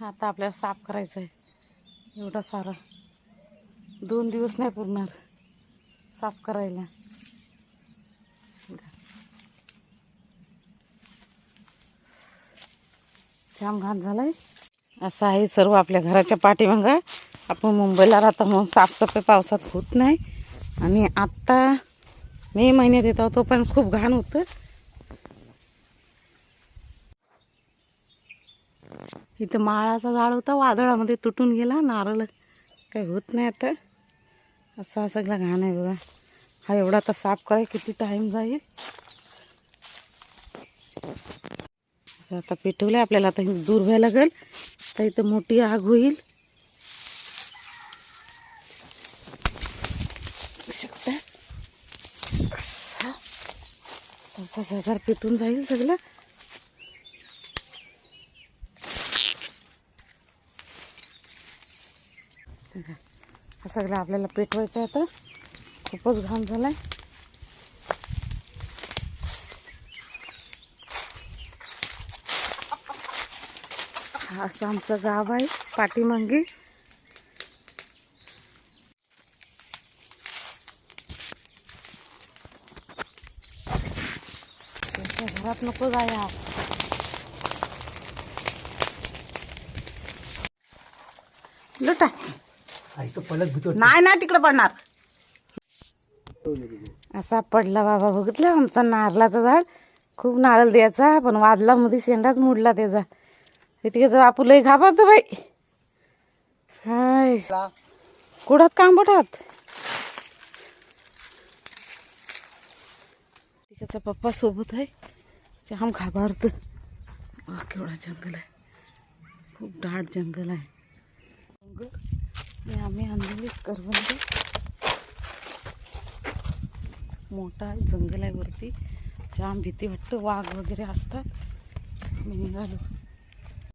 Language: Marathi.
आता आपल्याला साफ करायचं आहे एवढा सारा. दोन दिवस नाही पुरणार साफ करायला. जाम घाण झालाय. असं आहे सर्व आपल्या घराच्या पाठीमागं. आपण मुंबईला राहतो म्हणून साफसफाई पावसात होत नाही. आणि आत्ता मे महिन्यात येतो तो पण खूप घाण होतं. इथं माळाचा झाड होता वादळामध्ये तुटून गेला नारळ काही होत नाही आता. असा हा सगळा घाण आहे बघा. हा एवढा आता साफ कराय किती टाईम जाईल. आता पेटवलं आपल्याला आता दूर व्हायला लागेल. तर इथं मोठी आग होईल. शकता हजार पेटून जाईल सगळं. हा सगळं आपल्याला पेटवायचं आहे आता. खूपच घाम झालाय. आहे असं आमचं गाव आहे पाठीमागे. घरात नको जाया लुटा. नाही नाही तिकडे पडणार. असा पडला बाबा बघितला आमचा नारळाचं झाड? खूप नारळ द्यायचा पण वादला मध्ये शेंडाच मोडला त्याचा. तिथे बापू लय घाबरतो बाई. हाय. कुडात काम तिकडचा पप्पा सोबत आहे. जाम घाबरतो. केवढा जंगल आहे. खूप दाट जंगल आहे. आम्ही आणलेली करवंद. मोठा जंगल आहे वरती जाम भीती वाटतं वाघ वगैरे असतात. आम्ही निघालो.